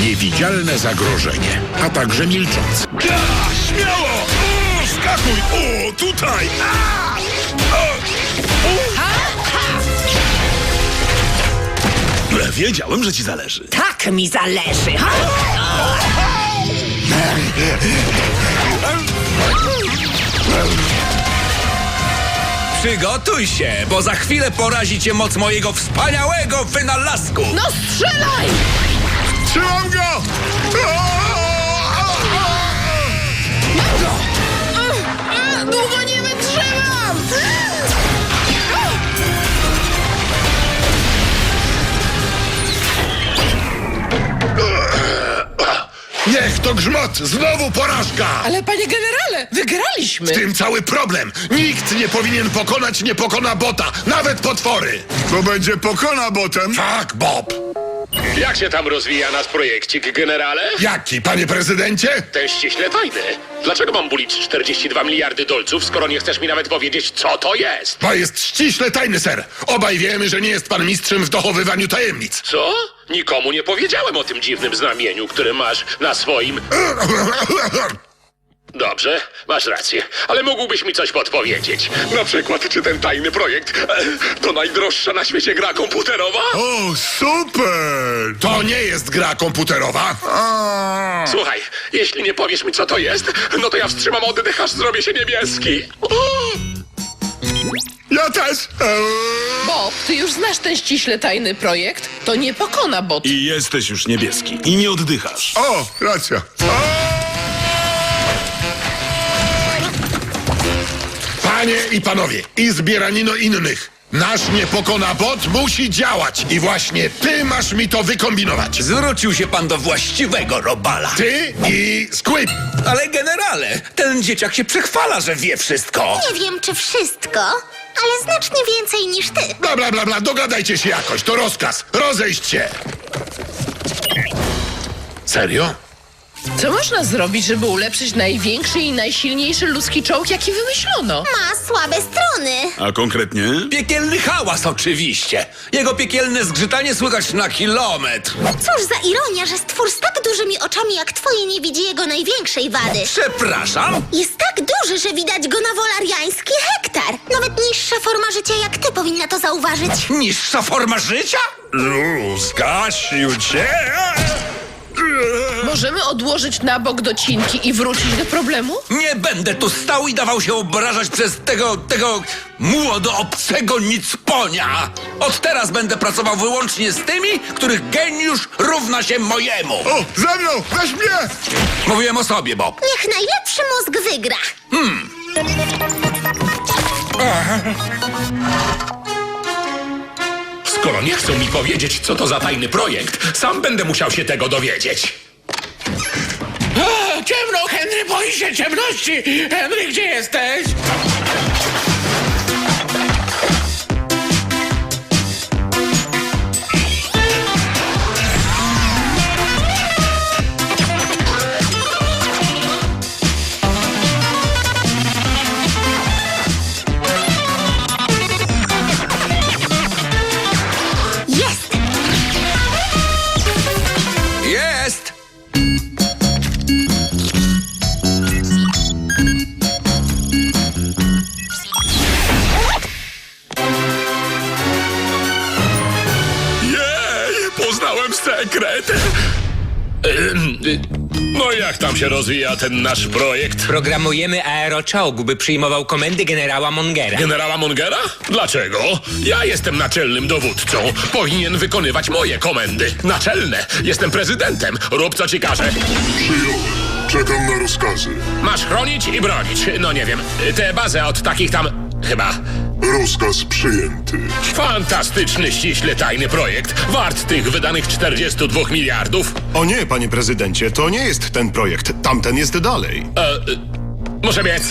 Niewidzialne zagrożenie, a także milczący. Ja, śmiało! Skakuj! O, tutaj! A! O! O! E, Wiedziałem, że ci zależy. Tak mi zależy, ha? Przygotuj się, bo za chwilę porazi cię moc mojego wspaniałego wynalazku. No strzelaj! Trzymam go! A, Długo nie wytrzymam! Niech to grzmot! Znowu porażka! Ale panie generale, wygraliśmy! W tym cały problem. Nikt nie powinien pokonać nie pokona bota, nawet potwory. To będzie pokona botem. Tak, Bob. Jak się tam rozwija nasz projekcik, generale? Jaki, panie prezydencie? Ten ściśle tajny. Dlaczego mam bulić 42 miliardy dolców, skoro nie chcesz mi nawet powiedzieć, co to jest? To jest ściśle tajny, ser. Obaj wiemy, że nie jest pan mistrzem w dochowywaniu tajemnic. Co? Nikomu nie powiedziałem o tym dziwnym znamieniu, które masz na swoim... Dobrze, masz rację, ale mógłbyś mi coś podpowiedzieć. Na przykład, czy ten tajny projekt e, to najdroższa na świecie gra komputerowa? O, super! To nie jest gra komputerowa. A, Słuchaj, jeśli nie powiesz mi, co to jest, no to ja wstrzymam oddech, aż zrobię się niebieski. O! ja też! Eee. Bob, ty już znasz ten ściśle tajny projekt? To nie pokona bot. I jesteś już niebieski. I nie oddychasz. O, racja. Panie i panowie, i zbieranino innych. Nasz nie pokona bot musi działać. I właśnie ty masz mi to wykombinować. Zwrócił się pan do właściwego robala. Ty i Squid. Ale generale, ten dzieciak się przechwala, że wie wszystko. Nie wiem, czy wszystko, ale znacznie więcej niż ty. Bla, bla, bla, bla, dogadajcie się jakoś, to rozkaz. Rozejść się. Serio? Co można zrobić, żeby ulepszyć największy i najsilniejszy ludzki czołg, jaki wymyślono? Ma słabe strony. A konkretnie? Piekielny hałas oczywiście. Jego piekielne zgrzytanie słychać na kilometr. Cóż za ironia, że stwór z tak dużymi oczami jak twoje nie widzi jego największej wady. Przepraszam? Jest tak duży, że widać go na wolariański hektar. Nawet niższa forma życia jak ty powinna to zauważyć. Niższa forma życia? Zgasił cię! Możemy odłożyć na bok docinki i wrócić do problemu? Nie będę tu stał i dawał się obrażać przez tego, tego młodoobcego nicponia. Od teraz będę pracował wyłącznie z tymi, których geniusz równa się mojemu. O, ze mną! Weź mnie! Mówiłem o sobie, Bob. Niech najlepszy mózg wygra. Skoro nie chcą mi powiedzieć, co to za tajny projekt, sam będę musiał się tego dowiedzieć. Ciemno, Henry, boi się ciemności. Henry, gdzie jesteś? Poznałem sekret. No jak tam się rozwija ten nasz projekt? Programujemy aeroczołg, by przyjmował komendy generała Mongera. Generała Mongera? Dlaczego? Ja jestem naczelnym dowódcą. Powinien wykonywać moje komendy. Naczelne. Jestem prezydentem. Rób co ci każę. Przyjąłem. Czekam na rozkazy. Masz chronić i bronić. No nie wiem, tę bazę od takich tam... Chyba... Rozkaz przyjęty. Fantastyczny, ściśle tajny projekt. Wart tych wydanych 42 miliardów. O nie, panie prezydencie, to nie jest ten projekt. Tamten jest dalej. E, e, muszę biec.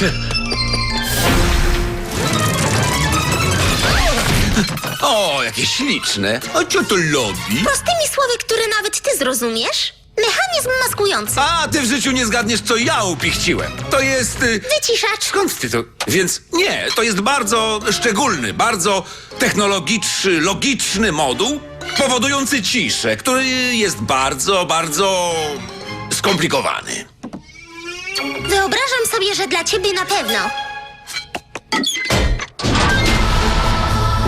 O, jakie śliczne. A co to lubi? Prostymi słowy, które nawet ty zrozumiesz. Mechanizm maskujący. A, ty w życiu nie zgadniesz, co ja upichciłem. To jest... Y... Wyciszacz. Skąd ty to? Więc nie, to jest bardzo szczególny, bardzo technologiczny, logiczny moduł, powodujący ciszę, który jest bardzo, bardzo skomplikowany. Wyobrażam sobie, że dla ciebie na pewno.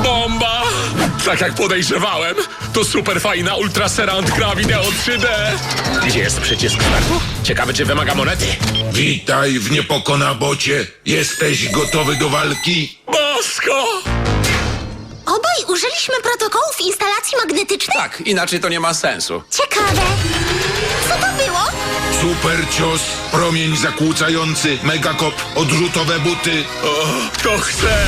Bomba! Tak jak podejrzewałem, to super fajna Ultra Serant gra wideo 3D. Gdzie jest przycisk startu? Ciekawe, czy wymaga monety. Witaj w niepokonabocie. Jesteś gotowy do walki? Bosko! Obaj użyliśmy protokołów instalacji magnetycznej? Tak, inaczej to nie ma sensu. Ciekawe. Co to było? Super cios, promień zakłócający, megakop, odrzutowe buty. O, to chcę!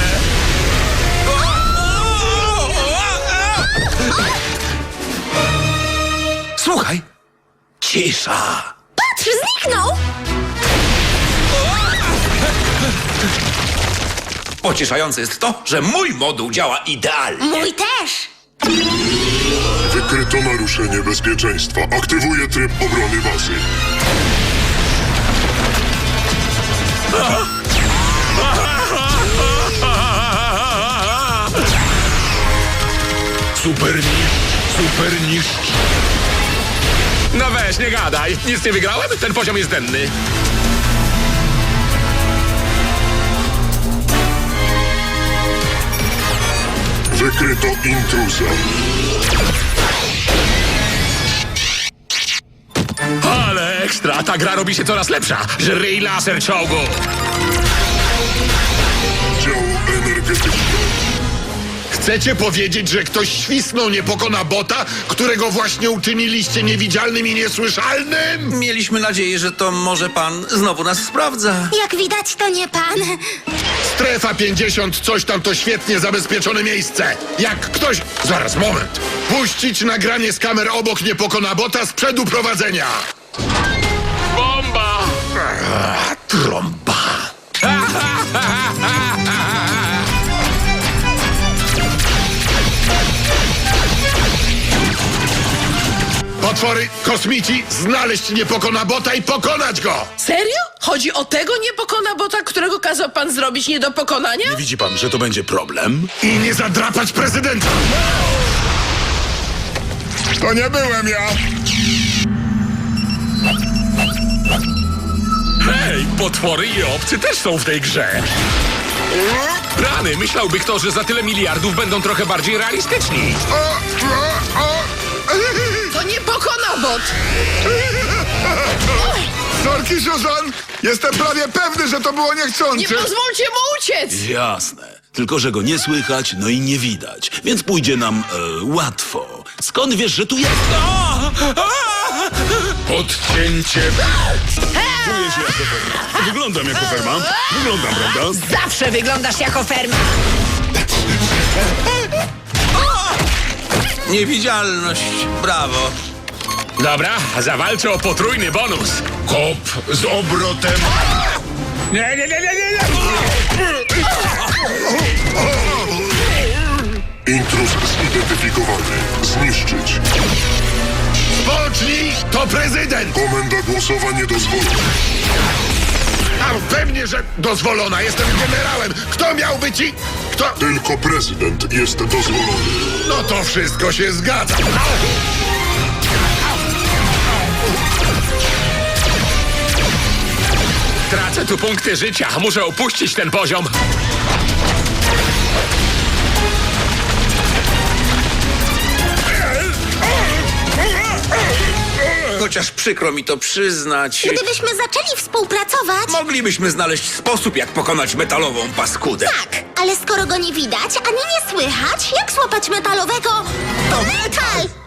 Słuchaj, cisza. Patrz, zniknął! Pocieszające jest to, że mój moduł działa idealnie. Mój też. Wykryto naruszenie bezpieczeństwa. Aktywuję tryb obrony bazy. Super niż, super niż. No weź, nie gadaj. Nic nie wygrałem? Ten poziom jest denny. Wykryto intruza. Ale ekstra, ta gra robi się coraz lepsza. Żryj laser czołgu. Chcecie powiedzieć, że ktoś świsnął niepokona bota, którego właśnie uczyniliście niewidzialnym i niesłyszalnym? Mieliśmy nadzieję, że to może pan znowu nas sprawdza. Jak widać, to nie pan. Strefa 50, coś tam to świetnie zabezpieczone miejsce. Jak ktoś... Zaraz, moment. Puścić nagranie z kamer obok niepokona bota z przodu prowadzenia. Bomba! A, trąba. Potwory, kosmici, znaleźć niepokona bota i pokonać go! Serio? Chodzi o tego niepokona bota, którego kazał pan zrobić nie do pokonania? Widzi pan, że to będzie problem? I nie zadrapać prezydenta! To nie byłem ja. Hej, potwory i obcy też są w tej grze. Rany, myślałby kto, że za tyle miliardów będą trochę bardziej realistyczni. To niepokona bot! Sorki, Susan. Jestem prawie pewny, że to było Nie pozwólcie mu uciec! Jasne. Tylko, że go nie słychać, no i nie widać. Więc pójdzie nam e, łatwo. Skąd wiesz, że tu jest? A! A! Odcięcie... Czuję się jako ferma. Wyglądam jako ferma. Wyglądam, prawda? Zawsze wyglądasz jako ferma. Niewidzialność. Brawo. Dobra, zawalczę o potrójny bonus. Kop z obrotem... Nie, nie, nie, nie, nie, nie! Intruz zidentyfikowany. Zniszczyć. Pocznij, to prezydent! Komenda głosowa niedozwolona. A pewnie, że dozwolona, jestem generałem. Kto miałby ci... Kto... Tylko prezydent jest dozwolony. No to wszystko się zgadza. Tracę tu punkty życia. Muszę opuścić ten poziom. Chociaż przykro mi to przyznać. Gdybyśmy zaczęli współpracować... Moglibyśmy znaleźć sposób, jak pokonać metalową paskudę. Tak, ale skoro go nie widać, ani nie słychać, jak złapać metalowego... To metal!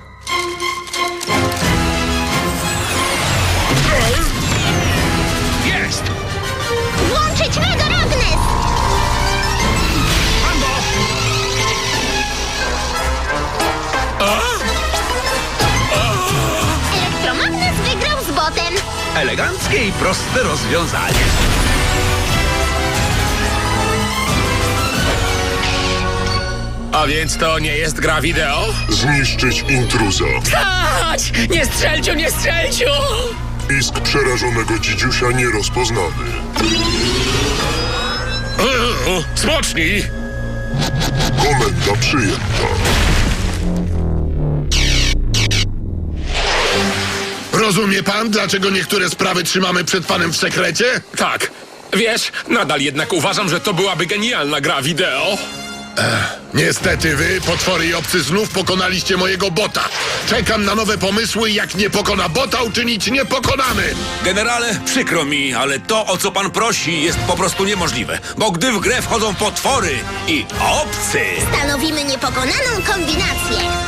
Proste rozwiązanie. A więc to nie jest gra wideo? Zniszczyć intruza. Chodź! Nie strzelciu, nie strzelciu! Pisk przerażonego dzidziusia nierozpoznany. Smocznij! Komenda przyjęta. Rozumie pan, dlaczego niektóre sprawy trzymamy przed panem w sekrecie? Tak. Wiesz, nadal jednak uważam, że to byłaby genialna gra wideo. Niestety wy, potwory i obcy znów pokonaliście mojego bota. Czekam na nowe pomysły, jak nie pokona bota, uczynić niepokonany. Generale, przykro mi, ale to, o co pan prosi, jest po prostu niemożliwe. Bo gdy w grę wchodzą potwory i obcy, Stanowimy niepokonaną kombinację.